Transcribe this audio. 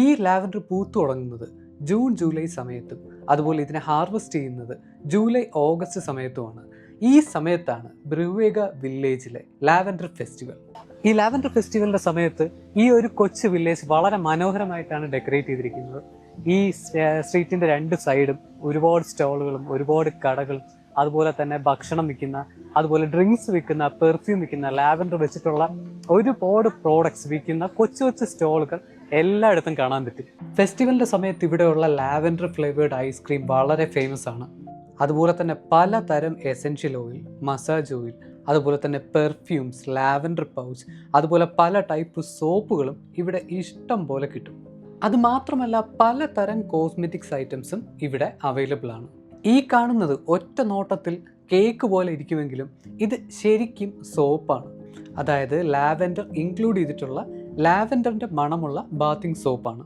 ഈ ലാവൻഡർ പൂത്തു തുടങ്ങുന്നത് ജൂൺ ജൂലൈ സമയത്തും അതുപോലെ ഇതിനെ ഹാർവെസ്റ്റ് ചെയ്യുന്നത് ജൂലൈ ഓഗസ്റ്റ് സമയത്തുമാണ്. ഈ സമയത്താണ് ബ്രുവേഗ വില്ലേജിലെ ലാവൻഡർ ഫെസ്റ്റിവൽ. ഈ ലാവൻഡർ ഫെസ്റ്റിവലിന്റെ സമയത്ത് ഈ ഒരു കൊച്ചു വില്ലേജ് വളരെ മനോഹരമായിട്ടാണ് ഡെക്കറേറ്റ് ചെയ്തിരിക്കുന്നത്. ഈ സ്ട്രീറ്റിന്റെ രണ്ട് സൈഡും ഒരുപാട് സ്റ്റോളുകളും ഒരുപാട് കടകളും അതുപോലെ തന്നെ ഭക്ഷണം വിൽക്കുന്ന അതുപോലെ ഡ്രിങ്ക്സ് വിൽക്കുന്ന പെർഫ്യൂം വിൽക്കുന്ന ലാവൻഡർ വെച്ചിട്ടുള്ള ഒരുപാട് പ്രോഡക്ട്സ് വിൽക്കുന്ന കൊച്ചു കൊച്ചു സ്റ്റോളുകൾ എല്ലായിടത്തും കാണാൻ പറ്റും. ഫെസ്റ്റിവലിന്റെ സമയത്ത് ഇവിടെയുള്ള ലാവൻഡർ ഫ്ലേവേർഡ് ഐസ്ക്രീം വളരെ ഫേമസ് ആണ്. അതുപോലെ തന്നെ പലതരം എസെൻഷ്യൽ ഓയിൽ മസാജ് ഓയിൽ അതുപോലെ തന്നെ പെർഫ്യൂംസ് ലാവൻഡർ പൗച്ച് അതുപോലെ പല ടൈപ്പ് സോപ്പുകളും ഇവിടെ ഇഷ്ടം പോലെ കിട്ടും. അതുമാത്രമല്ല പലതരം കോസ്മെറ്റിക്സ് ഐറ്റംസും ഇവിടെ അവൈലബിൾ ആണ്. ഈ കാണുന്നത് ഒറ്റ നോട്ടത്തിൽ കേക്ക് പോലെ ഇരിക്കുമെങ്കിലും ഇത് ശരിക്കും സോപ്പാണ്. അതായത് ലാവൻഡർ ഇൻക്ലൂഡ് ചെയ്തിട്ടുള്ള ലാവൻഡറിന്റെ മണമുള്ള ബാത്തിങ് സോപ്പാണ്.